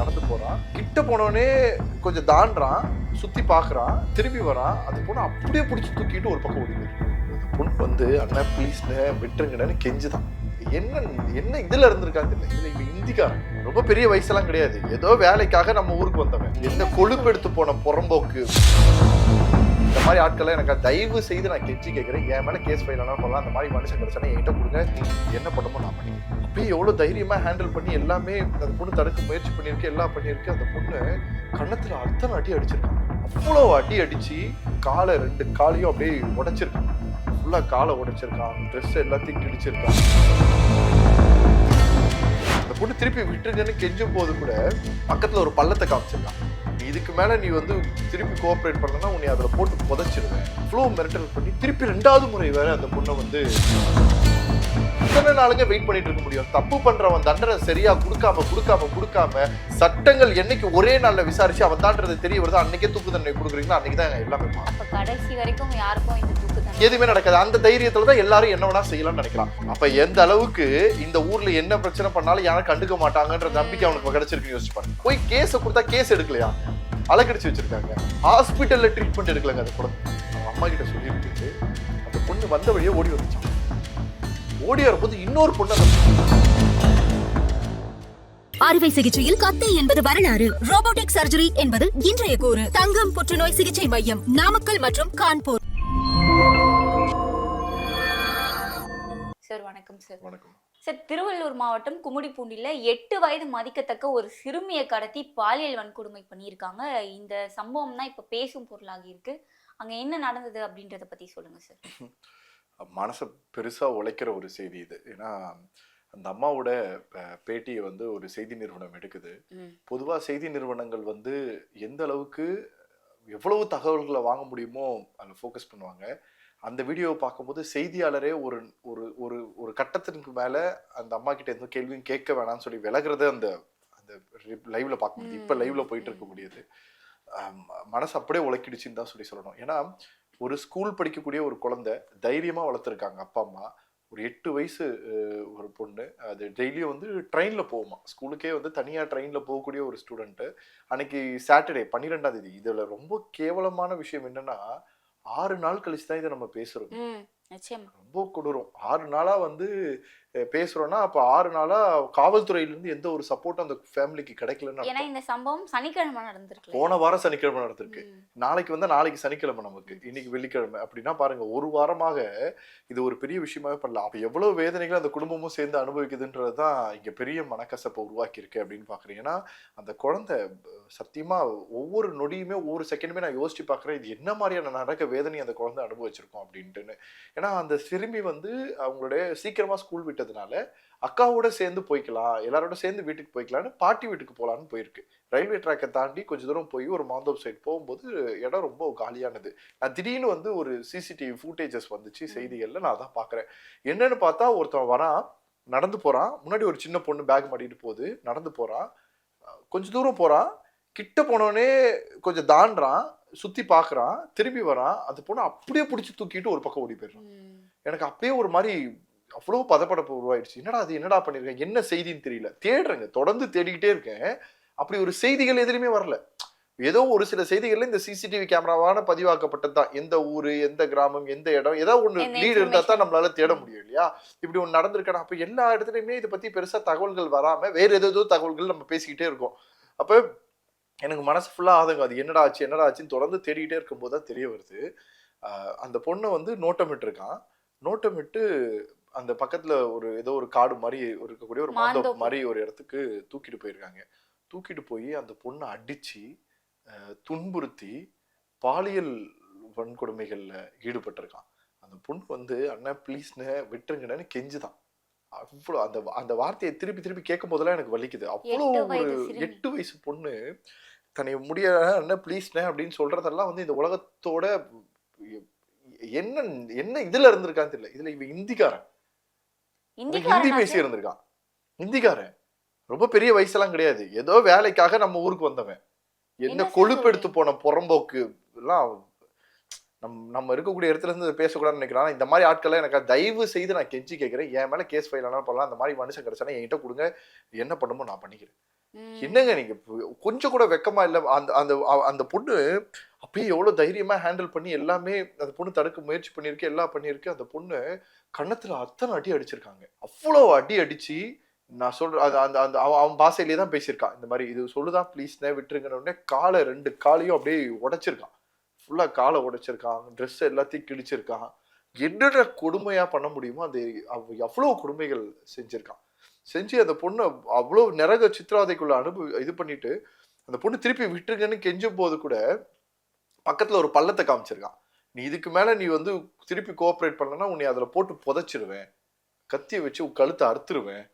நடந்து போறான். கிட்ட போனோடனே கொஞ்சம் தாண்டுறான் சுத்தி பார்க்குறான் திரும்பி வரான். அது பொண்ணு அப்படியே பிடிச்சி தூக்கிட்டு ஒரு பக்கம் ஓடி அந்த பொண்ணு வந்து அண்ணா ப்ளீஸ்ண்ணே விட்டுருங்கன்னு கெஞ்சுதான். என்ன என்ன இதுல இருந்திருக்கான்னு தெரியல. இதுல இவன் இந்திக்காரன். ரொம்ப பெரிய வயசெல்லாம் கிடையாது. ஏதோ வேலைக்காக நம்ம ஊருக்கு வந்தவன். என்ன கொழுப்பு எடுத்து போன புறம்போக்கு. இந்த மாதிரி ஆட்களை எனக்கு தயவு செய்து நான் கெஞ்சி கேட்குறேன். என் மேலே கேஸ் ஃபைல் ஆனால் பண்ணலாம் அந்த மாதிரி மனுஷன் கிடைச்சானே என்கிட்ட கொடுங்க. என்ன பண்ணமோ நான் பண்ணி அப்பயே எவ்வளோ தைரியமாக ஹேண்டில் பண்ணி எல்லாமே அந்த பொண்ணு தடுக்க முயற்சி பண்ணியிருக்கு எல்லாம் பண்ணியிருக்கு. அந்த பொண்ணு கன்னத்தில் அத்தனை அடி அடிச்சிருக்காங்க. அவ்வளோ அடி அடித்து காலை ரெண்டு காலையும் அப்படியே உடைச்சிருக்கான். ஃபுல்லாக காலை உடைச்சிருக்கான். ட்ரெஸ் எல்லாத்தையும் கிழிச்சிருக்கான். அந்த பொண்ணு திருப்பி விட்டுருங்கன்னு கெஞ்சும் போது கூட பக்கத்தில் ஒரு பள்ளத்தை காமிச்சிருக்கான். இதுக்கு மேலே நீ வந்து திருப்பி கோஆப்ரேட் பண்ணனா உன்னை அதில் போட்டு புதைச்சிருவேன். ஃப்ளோ மிரட்டல் பண்ணி திருப்பி ரெண்டாவது முறை வேறு அந்த பொண்ணை வந்து எத்தனை நாளுங்க வெயிட் பண்ணிட்டு இருக்க முடியும். தப்பு பண்றவன் தண்டனை சரியா கொடுக்காம கொடுக்காம கொடுக்காம சட்டங்கள் என்னைக்கு ஒரே நாள்ல விசாரிச்சு அவன் தான்றது தெரிய வருது அன்னைக்கே தூக்கு தண்டனை கொடுக்குறீங்களா? அன்னைக்கு தான் எல்லாமே கடைசி வரைக்கும் யாருக்கும் இந்த எதுவுமே நடக்காது. அந்த தைரியத்துல தான் எல்லாரும் என்ன வேணா செய்யலாம்னு நினைக்கலாம். அப்ப எந்த அளவுக்கு இந்த ஊர்ல என்ன பிரச்சனை பண்ணாலும் யாரும் கண்டுக்க மாட்டாங்கன்ற நம்பிக்கை அவனுக்கு கிடைச்சிருக்கு யோசிச்சு பாருங்க. போய் கேஸை கொடுத்தா கேஸ் எடுக்கலையா? அலக்கடிச்சு வச்சிருக்காங்க. ஹாஸ்பிட்டல்ல ட்ரீட்மெண்ட் எடுக்கலங்க அந்த குழந்தை. அவங்க அம்மா கிட்ட சொல்லியிருக்கு அந்த பொண்ணு வந்த வழியே ஓடி வந்துச்சு. ஓடி வரும்போது இன்னொரு பொண்ணு அந்த அறுவை சிகிச்சையில் கத்தை என்பது வரலாறு. ரோபோட்டிக் சர்ஜரி என்பது இன்றைய கூறு. தங்கம் புற்றுநோய் சிகிச்சை மையம் நாமக்கல் மற்றும் கான்பூர். சார் வணக்கம் சார். வணக்கம். சார் திருவள்ளூர் மாவட்டம் கும்மிடிப்பூண்டில எட்டு வயது மதிக்கத்தக்க ஒரு சிறுமியை கடத்தி பாலியல் வன்கொடுமை பண்ணியிருக்காங்க. இந்த சம்பவம் தான் இப்ப பேசும் பொருளாகி இருக்கு. அங்க என்ன நடந்தது அப்படின்றத பத்தி சொல்லுங்க சார். மனசை பெருசா உழைக்கிற ஒரு செய்தி இது. ஏன்னா அந்த அம்மாவோட பேட்டியை வந்து ஒரு செய்தி நிறுவனம் எடுக்குது. பொதுவா செய்தி நிறுவனங்கள் வந்து எந்த அளவுக்கு எவ்வளவு தகவல்களை வாங்க முடியுமோ அதில் ஃபோக்கஸ் பண்ணுவாங்க. அந்த வீடியோவை பார்க்கும்போது செய்தியாளரே ஒரு ஒரு ஒரு ஒரு கட்டத்திற்கு மேல அந்த அம்மா கிட்ட எந்த கேள்வியும் கேட்க வேணாம்னு சொல்லி விலகுறத அந்த அந்த லைவ்ல பார்க்க முடியுது இப்போ லைவ்ல போயிட்டு இருக்க முடியுது மனசு அப்படியே உழைக்கிடுச்சுன்னு தான் சொல்லி சொல்லணும். ஏன்னா ஒரு ஸ்கூல் படிக்கக்கூடிய ஒரு குழந்தை தைரியமா வளர்த்துருக்காங்க அப்பா அம்மா. ஒரு எட்டு வயசு ஒரு பொண்ணு. அது டெய்லியும் வந்து ட்ரெயினில் போகுமா. ஸ்கூலுக்கே வந்து தனியாக ட்ரெயினில் போகக்கூடிய ஒரு ஸ்டூடெண்ட்டு. அன்னைக்கு சாட்டர்டே பன்னிரெண்டாம் தேதி. இதில் ரொம்ப கேவலமான விஷயம் என்னன்னா ஆறு நாள் கழிச்சு தான் இதை நம்ம பேசுகிறோம் ரொம்ப கொடூரம். ஆறு நாளா வந்து பேசுறோம்னா அப்ப ஆறு நாளா காவல்துறையில இருந்து எந்த ஒரு சப்போர்ட்டும் அந்த ஃபேமிலிக்கு கிடைக்கலன்னு ஏன்னா. இந்த சம்பவம் சனிக்கிழமை நடந்திருக்கு போன வாரம் சனிக்கிழமை நடந்திருக்கு. நாளைக்கு வந்தா நாளைக்கு சனிக்கிழமை நமக்கு. இன்னைக்கு வெள்ளிக்கிழமை. அப்படின்னா பாருங்க ஒரு வாரமாக இது ஒரு பெரிய விஷயமாவே பண்ணல. அப்ப எவ்வளவு வேதனைகள் அந்த குடும்பமும் சேர்ந்து அனுபவிக்குதுன்றது தான் இங்க பெரிய மனக்கசப்பை உருவாக்கி இருக்கு அப்படின்னு பாக்குறேன் ஏன்னா அந்த குழந்தை சத்தியமா ஒவ்வொரு நொடியுமே ஒவ்வொரு செகண்டுமே நான் யோசிச்சு பாக்குறேன் இது என்ன மாதிரியான நரக வேதனை அந்த குழந்தை அனுபவிச்சிருக்கோம் அப்படின்ட்டுன்னு. ஏன்னா அந்த சிறுமி வந்து அவங்களுடைய சீக்கிரமா ஸ்கூல் விட்டதுனால அக்காவோட சேர்ந்து போய்க்கலாம் எல்லாரோட சேர்ந்து வீட்டுக்கு போய்க்கலாம்னு பாட்டி வீட்டுக்கு போகலான்னு போயிருக்கு. ரயில்வே ட்ராக்கை தாண்டி கொஞ்ச தூரம் போய் ஒரு மாந்தோப் சைடு போகும்போது இடம் ரொம்ப காலியானது. நான் திடீர்னு வந்து ஒரு சிசிடிவி ஃபூட்டேஜஸ் வந்துச்சு செய்திகளில் நான் அதான் பார்க்குறேன் என்னன்னு பார்த்தா ஒருத்தன் வரான் நடந்து போகிறான் முன்னாடி ஒரு சின்ன பொண்ணு பேக் மாட்டிட்டு போகுது நடந்து போகிறான் கொஞ்ச தூரம் போகிறான் கிட்ட போனோடனே கொஞ்சம் தாண்டுறான். சுற்றி பார்க்குறான் திரும்பி வரான் அந்த பொண்ணு அப்படியே பிடிச்சி தூக்கிட்டு ஒரு பக்கம் ஓடி போயிடுறான் எனக்கு அப்பயே ஒரு மாதிரி அவ்வளோ பதப்படப்பு உருவாயிடுச்சு. என்னடா அது என்னடா பண்ணிருக்கேன் என்ன செய்தின்னு தெரியல. தேடுறேங்க தொடர்ந்து தேடிக்கிட்டே இருக்கேன். அப்படி ஒரு செய்திகள் எதுலையுமே வரல. ஏதோ ஒரு சில செய்திகள்ல இந்த சிசிடிவி கேமராவான பதிவாக்கப்பட்டது தான் எந்த ஊரு எந்த கிராமம் எந்த இடம் ஏதோ ஒன்று லீடு இருந்தா தான். நம்மளால தேட முடியும் இல்லையா? இப்படி ஒன்று நடந்திருக்கணும் அப்ப எல்லா இடத்துலயுமே இதை பத்தி பெருசா தகவல்கள் வராம வேற ஏதேதோ தகவல்கள் நம்ம பேசிக்கிட்டே இருக்கோம். அப்ப எனக்கு மனசு ஃபுல்லா ஆதங்கம். அது என்னடா ஆச்சு என்னடா ஆச்சுன்னு தொடர்ந்து தேடிக்கிட்டே இருக்கும்போது தான் தெரிய வருது. அந்த பொண்ணை வந்து நோட்டமிட்டு இருக்கான் நோட்டமிட்டு அந்த பக்கத்துல ஒரு ஏதோ ஒரு காடு மாதிரி ஒரு இருக்கக்கூடிய ஒரு மாந்தோப்பு. மாதிரி ஒரு இடத்துக்கு தூக்கிட்டு போயிருக்காங்க. தூக்கிட்டு போய் அந்த பொண்ணை அடிச்சு ஆஹ் துன்புறுத்தி பாலியல் வன்கொடுமைகள்ல ஈடுபட்டிருக்கான். அந்த பொண்ணு வந்து அண்ணா ப்ளீஸ்னு விட்டுருங்கன்னு கெஞ்சுதான். அவ்வளோ அந்த அந்த வார்த்தையை திருப்பி திருப்பி கேட்கும் போதெல்லாம் எனக்கு வலிக்குது. அவ்வளோ ஒரு. எட்டு வயசு பொண்ணு தன்னை முடிய அண்ணா ப்ளீஸ்னே அப்படின்னு சொல்றதெல்லாம் வந்து இந்த உலகத்தோட என்ன என்ன இதுல இருந்திருக்கான்னு தெரியல. இதுல இவன் இந்திக்காரன். ஹிந்தி பேசி? இருந்திருக்கான். இந்திக்காரன். ரொம்ப பெரிய வயசெல்லாம் கிடையாது. ஏதோ வேலைக்காக நம்ம ஊருக்கு வந்தவன். என்ன கொழுப்பு எடுத்து? போன புறம்போக்கு எல்லாம் நம் நம்ம இருக்கக்கூடிய இடத்துல இருந்து பேசக்கூடாதுன்னு நினைக்கிறேன். இந்த மாதிரி ஆட்களை எனக்கு தயவு செய்து நான் கெஞ்சி கேட்கிறேன். என் மேல கேஸ் ஃபைல் ஆனால் பண்ணலாம் அந்த மாதிரி மனுஷன் கிடைச்சானே என்கிட்ட கொடுங்க. என்ன பண்ணுமோ நான் பண்ணிக்கிறேன். என்னங்க நீங்க கொஞ்சம் கூட வெக்கமா இல்ல அந்த அந்த அந்த பொண்ணு அப்பயே எவ்வளவு தைரியமா ஹேண்டில் பண்ணி எல்லாமே அந்த பொண்ணு தடுக்க முயற்சி பண்ணிருக்கு எல்லாம் பண்ணிருக்கு அந்த பொண்ணு கன்னத்துல அத்தனை அடி அடிச்சிருக்காங்க. அவ்வளோ அடி அடிச்சு நான் சொல்றேன் அது அந்த அந்த அவன் அவன் பாசையிலே தான் பேசியிருக்கான் இந்த மாதிரி இது சொல்லுதான் ப்ளீஸ்ண்ணே விட்டுருங்கன்னு உடனே காலை ரெண்டு காலையும் அப்படியே உடைச்சிருக்கான். ஃபுல்லா காலை உடைச்சிருக்கான் ட்ரெஸ் எல்லாத்தையும் கிழிச்சிருக்கான். என்னென்ன கொடுமையா பண்ண முடியுமோ அது அவ எவ்வளோ கொடுமைகள் செஞ்சிருக்கான். செஞ்சு அந்த பொண்ணை அவ்வளோ நிறக சித்திரவதைக்குள்ள அனுபவி இது பண்ணிட்டு அந்த பொண்ணு திருப்பி விட்டுருங்கன்னு கெஞ்சும் போது கூட பக்கத்தில் ஒரு பள்ளத்தை காமிச்சிருக்கான். நீ இதுக்கு மேலே நீ வந்து திருப்பி கோஆப்ரேட் பண்ணனா உன்னை அதில் போட்டு புதைச்சிருவேன். கத்தியை வச்சு உன் கழுத்தை அறுத்துருவேன்.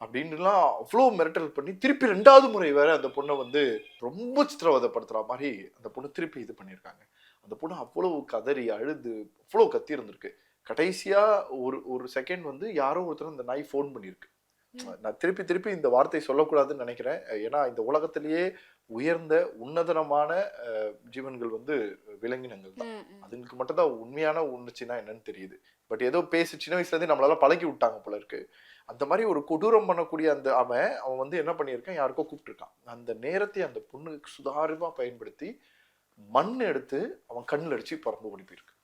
அப்படின்லாம் அவ்வளோ மிரட்டல் பண்ணி திருப்பி ரெண்டாவது முறை வேற அந்த பொண்ணை வந்து ரொம்ப சித்திரவதைப்படுத்துகிற மாதிரி அந்த பொண்ணு திருப்பி இது பண்ணியிருக்காங்க அந்த பொண்ணு அவ்வளவு கதறி அழுது அவ்வளோ கத்தி இருந்திருக்கு. கடைசியாக ஒரு ஒரு செகண்ட் வந்து யாரோ ஒருத்தர் அந்த நாய் ஃபோன் பண்ணியிருக்கு நான் திருப்பி திருப்பி இந்த வார்த்தை சொல்லக்கூடாதுன்னு நினைக்கிறேன். ஏன்னா இந்த உலகத்திலேயே உயர்ந்த உன்னதனமான ஜீவன்கள் வந்து விலங்கினங்கள் தான். அதுங்களுக்கு மட்டும்தான் உண்மையான உணர்ச்சினா என்னன்னு தெரியுது. பட் ஏதோ பேசி சின்ன வயசுல இருந்தே நம்மளால பழக்கி விட்டாங்க போல இருக்கு. அந்த மாதிரி ஒரு கொடூரம் பண்ணக்கூடிய அந்த அவன் அவன் வந்து என்ன பண்ணியிருக்கான்? யாருக்கோ கூப்பிட்டுருக்கான். அந்த நேரத்தை அந்த பொண்ணு சுதாரிமா பயன்படுத்தி மண் எடுத்து அவன் கண்ணில் அடிச்சு பறந்து ஓடி போயிருக்கு.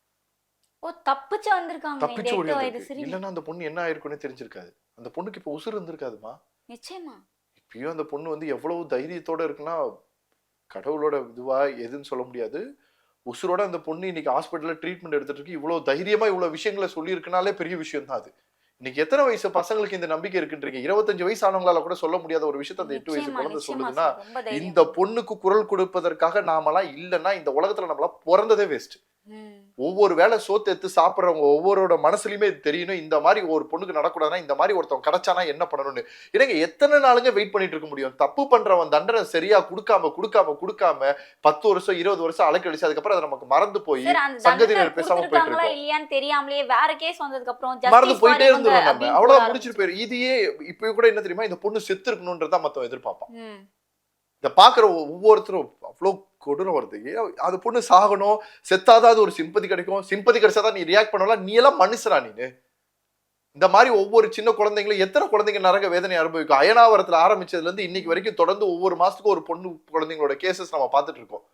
ஓ தப்பிச்சு வந்திருக்காங்க. தப்பிச்சு ஓடி வந்திருக்கு. இல்லைன்னா அந்த பொண்ணு என்ன ஆயிருக்குன்னு தெரிஞ்சிருக்காது. அந்த பொண்ணுக்கு இப்போ உசுறு இருந்திருக்காதுமா? நிச்சயமா. இப்பயும் அந்த பொண்ணு வந்து எவ்வளவு தைரியத்தோட இருக்குன்னா கடவுளோட இதுவா எதுன்னு சொல்ல முடியாது. உசுரோட அந்த பொண்ணு இன்னைக்கு ஹாஸ்பிட்டல்ல ட்ரீட்மெண்ட் எடுத்துட்டு இருக்கு. இவ்வளவு தைரியமா இவ்வளவு விஷயங்களை சொல்லியிருக்கனாலே பெரிய விஷயம் தான் அது. இன்னைக்கு எத்தனை வயசு பசங்களுக்கு இந்த நம்பிக்கை இருக்குன்றீங்க இருபத்தஞ்சு வயசு ஆனவங்களால கூட சொல்ல முடியாத ஒரு விஷயத்த அந்த எட்டு வயசு குழந்தை சொல்லுதுன்னா. இந்த பொண்ணுக்கு குரல் கொடுப்பதற்காக நாமெல்லாம் இல்லைன்னா இந்த உலகத்துல நம்மளாம் பிறந்ததே வேஸ்ட். ஒவ்வொரு வேளை சோத்து எடுத்து சாப்பிட்றவங்க ஒவ்வொருவரோட மனசுலயுமே இது தெரியணும். இந்த மாதிரி ஒரு பொண்ணுக்கு நடக்கூடாதுன்னா இந்த மாதிரி ஒருத்தவன் கிடைச்சானா என்ன பண்ணணும்னு. எனக்கு எத்தனை நாளுங்க வெயிட் பண்ணிட்டு இருக்க முடியும்? தப்பு பண்றவன் தண்டனை சரியா கொடுக்காம கொடுக்காம கொடுக்காம பத்து வருஷம் இருபது வருஷம் அலைக்கழிச்சு அதுக்கப்புறம் அது நமக்கு மறந்து போய் சங்கதியினர் பேசாம போயிட்டு. இல்லையான்னு தெரியாமலேயே வேற கேஸ் வந்ததுக்கு அப்புறம் மறந்து போயிட்டே இருந்துரும் நம்ம. போட முடிச்சிட்டு போயிரு இதையே இப்ப கூட என்ன தெரியுமா? இந்த பொண்ணு செத்து இருக்கணும்ன்றதா மத்தவன் எதிர்பார்ப்பான். இத பாக்குற ஒவ்வொருத்தரும் அவ்வளோ கொடூரம் வருது ஏன் அது பொண்ணு சாகணும் செத்தாதான் அது ஒரு சிம்பதி கிடைக்கும். சிம்பதி கிடைச்சாதான் நீ ரியாக்ட் பண்ணலாம். நீ எல்லாம் மனுஷனா நீனு. இந்த மாதிரி ஒவ்வொரு சின்ன குழந்தைங்களும் எத்தனை குழந்தைங்க நரக வேதனை அனுபவிக்கும்? அயனாவரத்தில் ஆரம்பிச்சதுலேருந்து இன்னைக்கு வரைக்கும் தொடர்ந்து ஒவ்வொரு மாதத்துக்கும் ஒரு பொண்ணு குழந்தைங்களோட கேசஸ் நம்ம பார்த்துட்டு இருக்கோம்.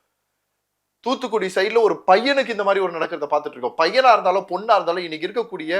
தூத்துக்குடி சைடில் ஒரு பையனுக்கு இந்த மாதிரி ஒரு நடக்கிறத பார்த்துட்டு இருக்கோம். பையனாக இருந்தாலும் பொண்ணாக இருந்தாலும் இன்னைக்கு இருக்கக்கூடிய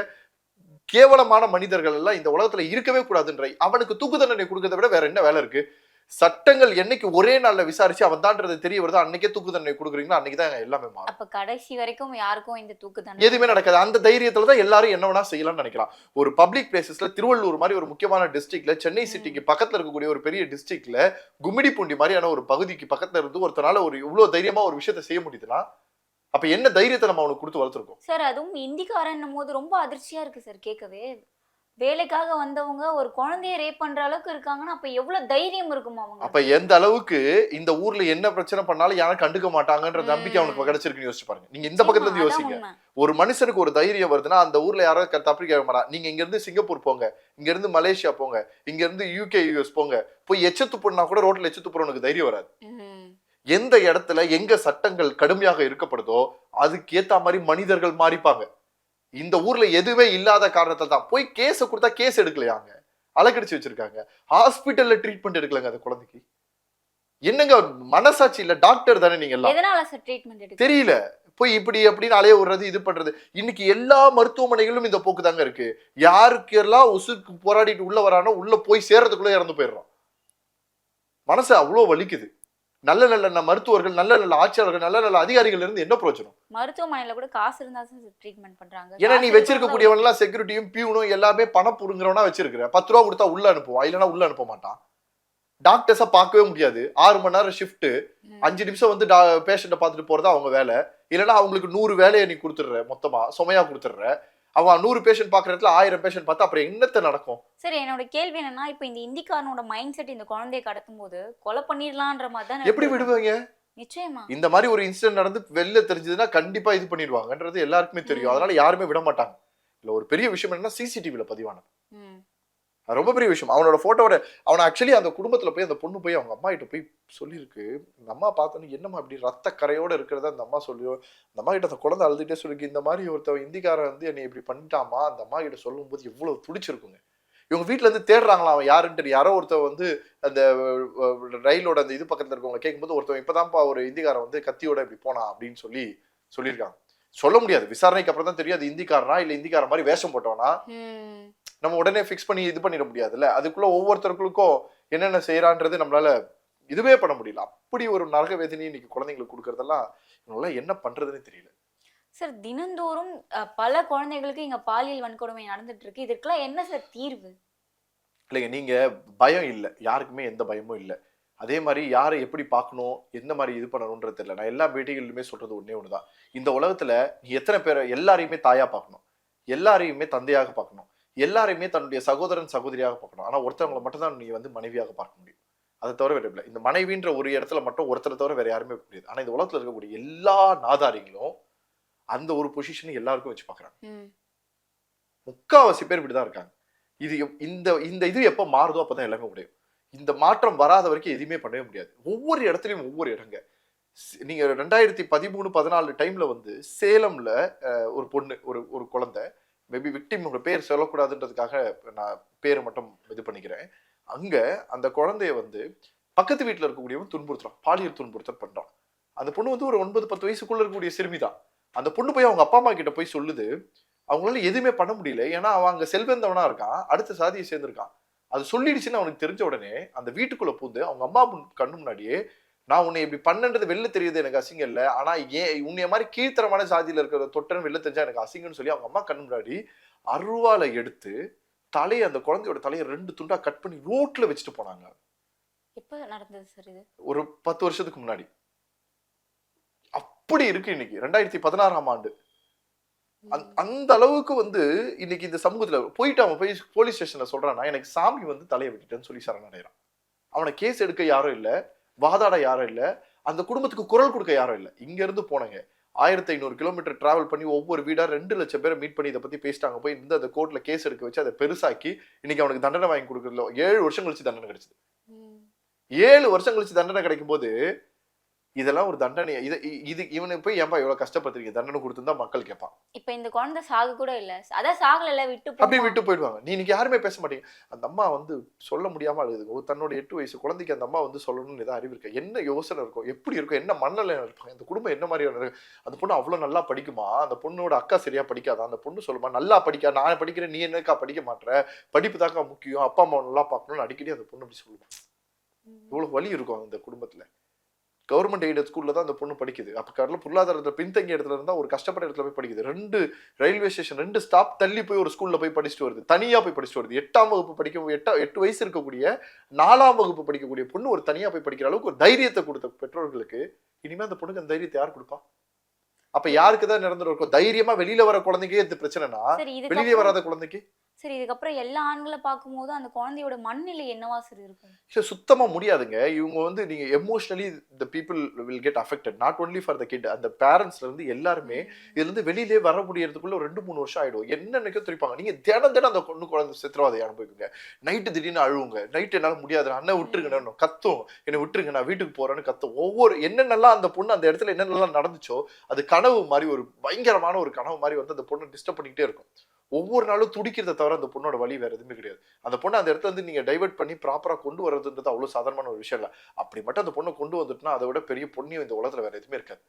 கேவலமான மனிதர்கள் எல்லாம் இந்த உலகத்தில் இருக்கவே கூடாதுன்ற அவனுக்கு தூக்கு தண்டனை கொடுக்கறத விட வேற என்ன வேலை இருக்குது சட்டங்கள் என்னைக்கு ஒரே நாள்ல விசாரிச்சு அவன் தான்றது தெரிய வருதோ அன்னைக்கே தூக்கு தண்டனை கொடுக்குறீங்களோ? அன்னைக்கு தான் எல்லாமே மாறும். அப்ப கடைசி வரைக்கும் யாருக்கும் இந்த தூக்கு தண்டனை எதுவுமே நடக்காது. அந்த தைரியத்துல தான் எல்லாரும் என்ன வேணா செய்யலாம்னு நினைக்கிறான் ஒரு பப்ளிக் பிளேசஸ்ல திருவள்ளூர் மாதிரி ஒரு முக்கியமான டிஸ்ட்ரிக்ட்ல சென்னை சிட்டிக்கு பக்கத்துல இருக்கக்கூடிய ஒரு பெரிய டிஸ்ட்ரிக்ட்ல கும்மிடிப்பூண்டி மாதிரியான ஒரு பகுதிக்கு பக்கத்துல இருந்து ஒருத்தனால ஒரு இவ்வளவு தைரியமா ஒரு விஷயத்த செய்ய முடியுதுன்னா அப்ப என்ன தைரியத்தை நம்ம அவனுக்கு கொடுத்து வளர்த்துருக்கோம்? சார் அதுவும் இந்திக்காரன் போது ரொம்ப அதிர்ச்சியா இருக்கு சார் கேட்கவே. வேலைக்காக வந்தவங்க ஒரு குழந்தைய ரேப் பண்ற அளவுக்கு இருக்காங்கன்னா அப்ப எவ்வளவு தைரியம் இருக்குமா அவங்க அப்ப எந்த அளவுக்கு இந்த ஊர்ல என்ன பிரச்சனை பண்ணாலும் யாரும் கண்டுக்க மாட்டாங்கன்ற நம்பிக்கை அவனுக்கு கிடைச்சிருக்குன்னு யோசிச்சு பாருங்க. நீங்க இந்த பக்கத்துல இருந்து யோசிங்க. ஒரு மனுஷனுக்கு ஒரு தைரியம் வருதுன்னா அந்த ஊர்ல யாரோ க- தப்பி கேட்க மாட்டான் நீங்க இங்க இருந்து சிங்கப்பூர் போங்க. இங்க இருந்து மலேசியா போங்க. இங்க இருந்து யூகே யூஎஸ் போங்க. போய் எச்சத்து பண்ணா கூட ரோட்ல எச்சத்து போறவனுக்கு தைரியம் வராது. எந்த இடத்துல எங்க சட்டங்கள் கடுமையாக இருக்கப்படுதோ அதுக்கு ஏத்த மாதிரி மனிதர்கள் மாறிப்பாங்க. இந்த ஊர்ல எதுவுமே இல்லாத காரணத்தால் தான். போய் கேஸ கொடுத்தா கேஸ் எடுக்கலையாங்க அலக்கடிச்சு வச்சிருக்காங்க. ஹாஸ்பிட்டல்ல ட்ரீட்மெண்ட் எடுக்கலங்க அந்த குழந்தைக்கு. என்னங்க மனசாட்சி இல்ல டாக்டர் தானே நீங்க எல்லாம். தெரியல. போய் இப்படி அப்படின்னு அலைய விடுறது இது பண்றது. இன்னைக்கு எல்லா மருத்துவமனைகளிலும் இந்த போக்கு தாங்க இருக்கு. யாருக்கு எல்லாம் உசுக்கு போராடிட்டு உள்ள வரானோ உள்ள போய் சேர்றதுக்குள்ள இறந்து போயிடுறோம். மனசு அவ்வளோ வலிக்குது. நல்ல நல்ல மருத்துவர்கள் நல்ல நல்ல ஆட்சியாளர்கள் நல்ல நல்ல அதிகாரிகள் இருந்து என்ன பிரயோஜனம்? மருத்துவமனையில கூட காசு இருந்தா ட்ரீட்மெண்ட் பண்றாங்க. ஏன்னா நீ காசு வச்சிருக்கக்கூடியவன் எல்லாம் செக்யூரிட்டியும் பியூனும் எல்லாமே பணம் புடுங்குறவனா வச்சிருக்கிற. பத்து ரூபா கொடுத்தா உள்ள அனுப்புவான் இல்லைன்னா உள்ள அனுப்ப மாட்டான். டாக்டர்ஸை பார்க்கவே முடியாது. ஆறு மணி நேரம் ஷிஃப்ட். அஞ்சு நிமிஷம் வந்து பேஷண்ட்டை பார்த்துட்டு போறது அவங்க வேலை. இல்லைன்னா அவங்களுக்கு நூறு வேலையை நீ கொடுத்துடுற மொத்தமா சுமையா கொடுத்துடுற. அவன் நூறு பேஷண்ட் பார்க்குற இடத்துல ஆயிரம் பேஷண்ட் பார்த்தா அப்புறம் என்னத்த நடக்கும்? சரி என்னோட கேள்வி என்னன்னா இப்போ இந்த இந்திக்காரனோட மைண்ட் செட் இந்த குழந்தைய கடத்தும் போது கொலை பண்ணிடலான்ற மாதிரி தான் எப்படி விடுவாங்க? நிச்சயமா. இந்த மாதிரி ஒரு இன்சிடென்ட் நடந்து வெளில தெரிஞ்சதுன்னா கண்டிப்பா இது பண்ணிடுவாங்கன்றது எல்லாருக்குமே தெரியும். அதனால யாருமே விட மாட்டாங்க. இல்ல ஒரு பெரிய விஷயம் என்னன்னா சிசிடிவில பதிவானது. ரொம்ப பெரிய விஷயம். அவனோட போட்டோவோட அவனை ஆக்சுவலி அந்த குடும்பத்துல போய் அந்த பொண்ணு போய் அவங்க அம்மா கிட்ட போய் சொல்லியிருக்கு இந்த அம்மா பார்த்தோன்னு என்னம்மா இப்படி ரத்த கரையோட இருக்கிறத அந்த அம்மா சொல்லி அந்த அம்மா கிட்ட அந்த குழந்தை அழுதுகிட்டே சொல்லிருக்கு இந்த மாதிரி ஒருத்தவன் இந்திக்காரன் வந்து என்னை இப்படி பண்ணிட்டாமா அந்த அம்மா கிட்ட சொல்லும்போது எவ்வளவு துடிச்சிருக்குங்க. இவங்க வீட்ல இருந்து தேடுறாங்களா அவன் யாருன்ட்டு? யாரோ ஒருத்தர் வந்து அந்த ரயிலோட அந்த இது பக்கத்துல இருக்கவங்க கேட்கும்போது ஒருத்தவ இப்பதான்ப்பா ஒரு இந்திக்காரன் வந்து கத்தியோட இப்படி போனான் அப்படின்னு சொல்லி சொல்லியிருக்காங்க. சொல்ல முடியாது. விசாரணைக்கு அப்புறம் தான் தெரியும் அது இந்திக்காரனா இல்ல இந்திக்காரன் மாதிரி வேஷம் போட்டவனா? நம்ம உடனே ஃபிக்ஸ் பண்ணி இது பண்ணிட முடியாதுல்ல? அதுக்குள்ள ஒவ்வொருத்தருக்கும் என்னென்ன செய்யறான்றது நம்மளால இதுவே பண்ண முடியல. அப்படி ஒரு நரக வேதனையை இன்னைக்கு குழந்தைங்களுக்கு கொடுக்கறதெல்லாம் இவங்களால என்ன பண்றதுன்னு தெரியல. சார் தினந்தோறும் பல குழந்தைகளுக்கு இங்க பாலியல் வன்கொடுமை நடந்துட்டு இருக்கு இதற்கெல்லாம் என்ன சார் தீர்வு? இல்லைங்க நீங்க பயம் இல்லை. யாருக்குமே எந்த பயமும் இல்லை. அதே மாதிரி யாரை எப்படி பார்க்கணும் எந்த மாதிரி இது பண்ணணும்ன்றது தெரியல. நான் எல்லா பேட்டிகளிலுமே சொல்றது ஒண்ணே ஒண்ணுதான். இந்த உலகத்துல நீ எத்தனை பேரை எல்லாரையுமே தாயா பார்க்கணும். எல்லாரையுமே தந்தையாக பார்க்கணும். எல்லாரையுமே தன்னுடைய சகோதரன் சகோதரியாக பார்க்கணும். ஆனா ஒருத்தவங்களை மட்டும் தான் நீ வந்து மனைவியாக பார்க்க முடியும். அதை தவிர வேற இல்லை. இந்த மனைவின்ற ஒரு இடத்துல மட்டும் ஒருத்தரை தவிர வேற யாருமே பார்க்க முடியாது. ஆனா இந்த உலகத்துல இருக்கக்கூடிய எல்லா நாதாரிகளும் அந்த ஒரு பொசிஷன் எல்லாருக்கும் வச்சு பார்க்கறாங்க. முக்காவாசி பேர் இப்படிதான் இருக்காங்க. இது இந்த இந்த இது எப்போ மாறுதோ அப்பதான் எல்லாமே முடியும். இந்த மாற்றம் வராத வரைக்கும் எதுவுமே பண்ணவே முடியாது. ஒவ்வொரு இடத்துலயும் ஒவ்வொரு இடங்க. நீங்க ரெண்டாயிரத்தி பதிமூணு பதினாலு டைம்ல வந்து சேலம்ல ஒரு பொண்ணு ஒரு ஒரு குழந்தை. மேபி விக்டிமோட பேர் சொல்லக்கூடாதுன்றதுக்காக நான் பேரை மட்டும் இது பண்ணிக்கிறேன். அங்கே அந்த குழந்தைய வந்து பக்கத்து வீட்டில் இருக்கக்கூடியவன் துன்புறுத்துறான். பாலியல் துன்புறுத்தல் பண்ணுறான் அந்த பொண்ணு வந்து ஒரு ஒன்பது பத்து வயசுக்குள்ள இருக்கக்கூடிய சிறுமி தான். அந்த பொண்ணு போய் அவங்க அப்பா அம்மா கிட்ட போய் சொல்லுது. அவங்களால எதுவுமே பண்ண முடியல. ஏன்னா அவன் அங்கே செல்வந்தவனா இருக்கான். அடுத்த சாதியை சேர்ந்திருக்கான். அது சொல்லிடுச்சுன்னு அவனுக்கு தெரிஞ்ச உடனே அந்த வீட்டுக்குள்ள பூந்து அவங்க அம்மா கண்ணு முன்னாடியே நான் உன்னை இப்படி பண்ணன்றது வெளில தெரியுது எனக்கு அசிங்கம் இல்லை ஆனா ஏன் உன்னைய மாதிரி கீழ்த்தரமான சாதியில இருக்கிற தொட்டன் வெளில தெரிஞ்சா எனக்கு அசிங்கம்னு சொல்லி அவங்க அம்மா கண்ணு முன்னாடி அருவாலை எடுத்து தலையை அந்த குழந்தையோட தலையை ரெண்டு துண்டா கட் பண்ணி ரோட்ல வச்சுட்டு போனாங்க. எப்ப நடந்தது சார் இது? ஒரு பத்து வருஷத்துக்கு முன்னாடி. அப்படி இருக்கு இன்னைக்கு. ரெண்டாயிரத்தி பதினாறாம் ஆண்டு. அந்த- அந்த அளவுக்கு வந்து இன்னைக்கு இந்த சமூகத்துல போயிட்டு அவன் போய் போலீஸ் ஸ்டேஷன்ல சொல்றான்னா எனக்கு சாமி வந்து தலையை விட்டுட்டேன்னு சொல்லி சரணடைறான் அவனை கேஸ் எடுக்க யாரும் இல்ல. வாதாட யாரும் இல்ல. அந்த குடும்பத்துக்கு குரல் கொடுக்க யாரும் இல்ல. இங்க இருந்து போனங்க. ஆயிரத்தி ஐநூறு கிலோமீட்டர் டிராவல் பண்ணி ஒவ்வொரு வீடா ரெண்டு லட்சம் பேரை மீட் பண்ணி இதை பத்தி பேசிட்டாங்க. போய் இந்த அந்த கோர்ட்ல கேஸ் எடுக்க வச்சு அதை பெருசாக்கி இன்னைக்கு அவனுக்கு தண்டனை வாங்கி கொடுக்கறதுல ஏழு வருஷம் கழிச்சு தண்டனை கிடைச்சது. ஏழு வருஷம் கழிச்சு தண்டனை கிடைக்கும் போது இதெல்லாம் ஒரு தண்டனை இது இது இவனுக்கு போய் ஏன்பா இவ்வளவு கஷ்டப்படுறீங்க தண்டனை கொடுத்துருந்தா மக்கள் கேட்பான். இப்ப இந்த குழந்தை சாக கூட இல்ல. அதான் சாகல விட்டு அப்படியே. விட்டு போயிடுவாங்க. நீ இன்னைக்கு யாருமே பேச மாட்டீங்க. அந்த அம்மா வந்து சொல்ல முடியாம அழுகுது தன்னோட எட்டு வயசு குழந்தைக்கு அந்த அம்மா வந்து சொல்லணும்னு ஏதாவது அறிவு இருக்கா? என்ன யோசனை இருக்கும்? எப்படி இருக்கும்? என்ன மண்ணல இருப்பாங்க? இந்த குடும்பம் என்ன மாதிரியான இருக்கு? அந்த பொண்ணு அவ்வளவு நல்லா படிக்குமா? அந்த பொண்ணோட அக்கா சரியா படிக்காதா? அந்த பொண்ணு சொல்லுமா நல்லா படிக்கா நான் படிக்கிறேன் நீ என்னக்கா படிக்க மாட்ற? படிப்பு தாக்கா முக்கியம். அப்பா அம்மா நல்லா பார்க்கணும்னு அடிக்கடி அந்த பொண்ணு அப்படி சொல்லுவான். இவ்வளவு வலி இருக்கும் அந்த குடும்பத்துல. கவர்மெண்ட் எய்டட் ஸ்கூலில் தான் அந்த பொண்ணு படிக்குது. அப்போ கடல பொருளாதாரத்தில் பின்தங்கிய இடத்துல இருந்தால் ஒரு கஷ்டப்பட்ட இடத்துல போய் படிக்குது. ரெண்டு ரயில்வே ஸ்டேஷன் ரெண்டு ஸ்டாப் தள்ளி போய் ஒரு ஸ்கூல்ல போய் படிச்சுட்டு வருது. தனியாக போய் படிச்சுட்டு வருது. எட்டாம் வகுப்பு படிக்கும் எட்டா எட்டு வயசு இருக்கக்கூடிய நாலாம் வகுப்பு படிக்கக்கூடிய பொண்ணு ஒரு தனியா போய் படிக்கிற அளவுக்கு ஒரு தைரியத்தை கொடுத்த பெற்றோர்களுக்கு இனிமே அந்த பொண்ணுக்கு அந்த தைரியத்தை யார் கொடுப்பா? அப்ப யாருக்கு தான் நிரந்தரம் இருக்கும் தைரியமா வெளியில வர குழந்தைக்கே இது பிரச்சனைனா வெளியிலே வராத குழந்தைக்கு? சரி இதுக்கப்புறம் எல்லா ஆண்களை பார்க்கும்போது அந்த குழந்தையோட மனநிலை என்னவா சார் இருக்கும்? சரி, சுத்தமா முடியாதுங்க. இவங்க வந்து நீங்க emotionally the people will get affected not only for the kid அந்த பேரண்ட்ஸ்ல இருந்து எல்லாருமே இதுல இருந்து வெளியிலே வர முடியறதுக்குள்ள ஒரு ரெண்டு மூணு வருஷம் ஆயிடும். என்னன்னைக்கோ துடிப்பாங்க நீங்க தினம் தினம் அந்த பொண்ணு குழந்தை சித்திரவாதை அனுபவிக்குங்க. நைட்டு திடீர்னு அழுவுங்க. நைட்டு என்னால முடியாது. அண்ணன் விட்டுருங்க கத்தும். என்னை விட்டுருங்க நான் வீட்டுக்கு போறேன்னு கத்தும். ஒவ்வொரு என்னென்னலாம் அந்த பொண்ணு அந்த இடத்துல என்னென்னலாம் நடந்துச்சோ அது கனவு மாதிரி ஒரு பயங்கரமான ஒரு கனவு மாதிரி வந்து அந்த பொண்ணு டிஸ்டர்ப் பண்ணிக்கிட்டே இருக்கும். ஒவ்வொரு நாளும் துடிக்கிறத தவிர அந்த பொண்ணோட வழி வேற எதுவுமே கிடையாது. அந்த பொண்ணை அந்த இடத்துல வந்து நீங்க டைவர்ட் பண்ணி ப்ராப்பரா கொண்டு வர்றதுன்றது அவ்வளவு சாதாரணமான ஒரு விஷயம் இல்ல. அப்படி மட்டும் அந்த பொண்ணை கொண்டு வந்துட்டுனா அதை விட பெரிய பொண்ணியம் இந்த உலகத்துல வேற எதுவுமே இருக்காது.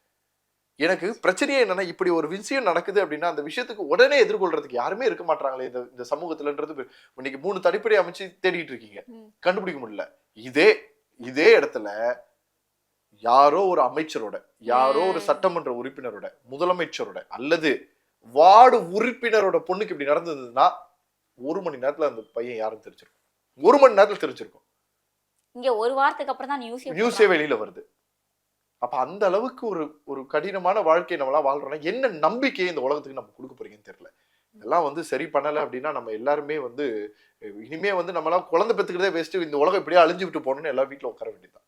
எனக்கு பிரச்சனையே என்னன்னா இப்படி ஒரு விஷயம் நடக்குது அப்படின்னா அந்த விஷயத்துக்கு உடனே எதிர்கொள்றதுக்கு யாருமே இருக்க மாட்டாங்களே இந்த இந்த சமூகத்துலன்றது. இன்னைக்கு மூணு தனிப்படை அமைச்சு தேடிட்டு இருக்கீங்க. கண்டுபிடிக்க முடியல. இதே இதே இடத்துல யாரோ ஒரு அமைச்சரோட யாரோ ஒரு. சட்டமன்ற உறுப்பினரோட முதலமைச்சரோட அல்லது வார்டு உறுப்பினரோட பொண்ணுக்கு இப்படி நடந்ததுன்னா ஒரு மணி நேரத்துல அந்த பையன் யாரும் தெரிஞ்சிருக்கும். ஒரு மணி நேரத்துல தெரிஞ்சிருக்கும். இங்க ஒரு வாரத்துக்கு அப்புறம் தான் நியூஸ் நியூஸே வெளியில வருது. அப்ப அந்த அளவுக்கு ஒரு ஒரு கடினமான வாழ்க்கையை நம்மளாம் வாழ்றோம்னா என்ன நம்பிக்கையை இந்த உலகத்துக்கு நம்ம கொடுக்க போறீங்கன்னு தெரியல. இதெல்லாம் வந்து சரி பண்ணல அப்படின்னா நம்ம எல்லாருமே வந்து இனிமே வந்து நம்மளாம் குழந்தை பெத்துக்கிறதே வேஸ்ட் இந்த உலகம் இப்படியே அழிஞ்சு விட்டு போகணும்னு எல்லா வீட்டுல உட்கார வேண்டியதுதான்.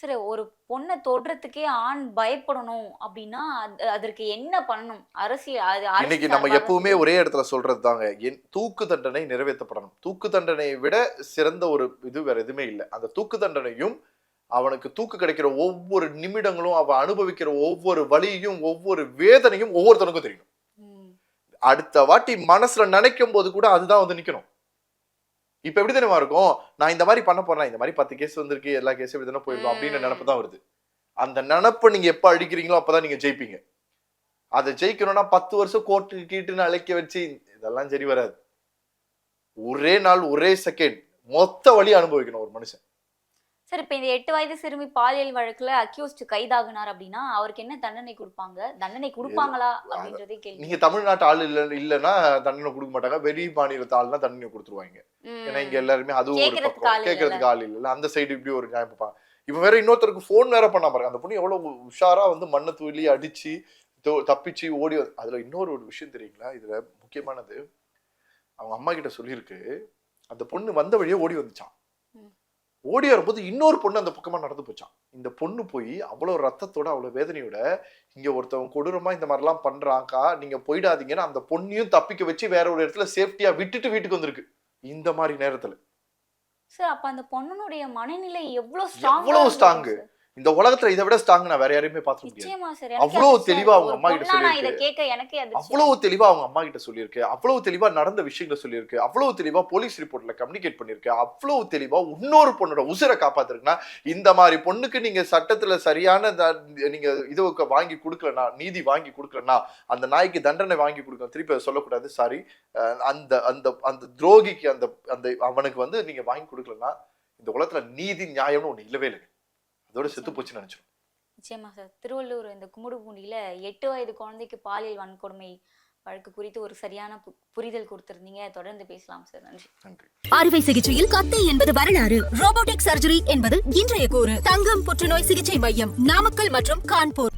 சரி ஒரு பொண்ணை தொடுறதுக்கே ஆண் பயப்படணும் அப்படின்னா அது- அதற்கு என்ன பண்ணணும்? அரசியல் அது இன்னைக்கு நம்ம எப்பவுமே ஒரே இடத்துல சொல்றது தாங்க. என் தூக்கு தண்டனை நிறைவேற்றப்படணும். தூக்கு தண்டனையை விட சிறந்த ஒரு இது வேற எதுவுமே இல்லை. அந்த தூக்கு தண்டனையும் அவனுக்கு தூக்கு கிடைக்கிற ஒவ்வொரு நிமிடங்களும் அவன் அனுபவிக்கிற ஒவ்வொரு வலியும் ஒவ்வொரு வேதனையும் ஒவ்வொருத்தனுக்கும் தெரியும். அடுத்த வாட்டி மனசுல நினைக்கும் போது கூட அதுதான் வந்து நிக்கணும். இப்ப எப்படி தெரியுமா இருக்கும்? நான் இந்த மாதிரி பண்ண போறேன். இந்த மாதிரி பத்து கேஸ் வந்திருக்கு. எல்லா கேஸும் இப்படி தானே போயிருக்கும் அப்படின்னு. நினப்பு தான் வருது. அந்த நினப்பை நீங்க எப்ப அடிக்கிறீங்களோ அப்பதான் நீங்க ஜெயிப்பீங்க. அதை ஜெயிக்கணும்னா பத்து வருஷம் கோர்ட்டு கீட்டுன்னு அழைக்க வச்சு இதெல்லாம் சரி வராது. ஒரே நாள் ஒரே செகண்ட் மொத்த வழி அனுபவிக்கணும் ஒரு மனுஷன். சார் இப்போ இந்த எட்டு வயது சிறுமி பாலியல் வழக்குல அக்யூஸ்ட் கைதாகினார் அப்படின்னா அவருக்கு என்ன தண்டனை கொடுப்பாங்க? தண்டனை கொடுப்பாங்களா? அப்படின்றதே கேள்வி. நீங்க தமிழ்நாட்டு ஆள் இல்ல இல்லைன்னா தண்டனை கொடுக்க மாட்டாங்க. வெளி மாநிலத்து ஆள்னா தண்டனை கொடுத்துருவாங்க. ஏன்னா இங்க எல்லாருமே அதுவும் கேட்கறதுக்கு ஆள் இல்ல. அந்த சைடு இப்படி ஒரு நியாயம் பார்ப்பாங்க. இப்ப வேற இன்னொருத்தருக்கு ஃபோன் வேற பண்ணா பாருங்க. அந்த பொண்ணு எவ்வளவு உஷாரா வந்து மண்ணை தூளி அடிச்சு தப்பிச்சு ஓடி வந்து- அதுல இன்னொரு ஒரு விஷயம் தெரியுங்களா? இதுல முக்கியமானது அவங்க அம்மா கிட்ட சொல்லியிருக்கு. அந்த பொண்ணு வந்த வழியே ஓடி வந்துச்சான். ஓடி வரும்போது இன்னொரு பொண்ணு அந்த பக்கமா நடந்து போச்சான் இந்த பொண்ணு போய் அவ்வளவு ரத்தத்தோட அவ்வளவு வேதனையோட இங்க ஒருத்தவங்க கொடூரமா இந்த மாதிரிலாம் பண்றாங்கக்கா நீங்க போயிடாதீங்கன்னு அந்த பொண்ணையும் தப்பிக்க வச்சு வேற ஒரு இடத்துல சேஃப்டியா விட்டுட்டு வீட்டுக்கு வந்திருக்கு. இந்த மாதிரி நேரத்துல. சார் அப்ப அந்த பொண்ணுனுடைய மனநிலை எவ்வளவு ஸ்ட்ராங் எவ்வளவு strong? இந்த உலகத்துல இதை விட ஸ்ட்ராங் நான் வேற யாரையுமே பார்க்க முடியாது. அவ்வளவு தெளிவா அவங்க அம்மா கிட்ட சொல்லியிருக்கு. அவ்வளவு தெளிவா அவங்க அம்மா கிட்ட சொல்லியிருக்கு. அவ்வளவு தெளிவா நடந்த விஷயங்களை சொல்லியிருக்கு. அவ்வளவு தெளிவா போலீஸ் ரிப்போர்ட்ல கம்யூனிகேட் பண்ணிருக்கு அவ்வளவு தெளிவா இன்னொரு பொண்ணோட உசுரை காப்பாத்திருக்குன்னா இந்த மாதிரி பொண்ணுக்கு நீங்க சட்டத்துல சரியான நீங்க இது வாங்கி கொடுக்கலனா நீதி வாங்கி கொடுக்கலனா அந்த நாய்க்கு தண்டனை வாங்கி கொடுக்கணும் திருப்பி அதை சொல்லக்கூடாது. சாரி அந்த அந்த அந்த துரோகிக்கு அந்த அந்த அவனுக்கு வந்து நீங்க வாங்கி கொடுக்கலனா இந்த உலகத்துல நீதி நியாயம்னு ஒண்ணு இல்லவே இல்லை அதோட செத்து போச்சுன்னு நினைச்சிடும் நிச்சயமா சார். திருவள்ளூர் இந்த குமுடுபூண்டியில எட்டு வயது குழந்தைக்கு பாலியல் வன்கொடுமை வழக்கு குறித்து ஒரு சரியான புரிதல் கொடுத்திருந்தீங்க. தொடர்ந்து பேசலாம் சார். நன்றி. நன்றி. அறுவை சிகிச்சையில் கத்தை என்பது வரலாறு. ரோபோட்டிக் சர்ஜரி என்பது இன்றைய கூறு. தங்கம் புற்றுநோய் சிகிச்சை மையம் நாமக்கல் மற்றும் கான்பூர்.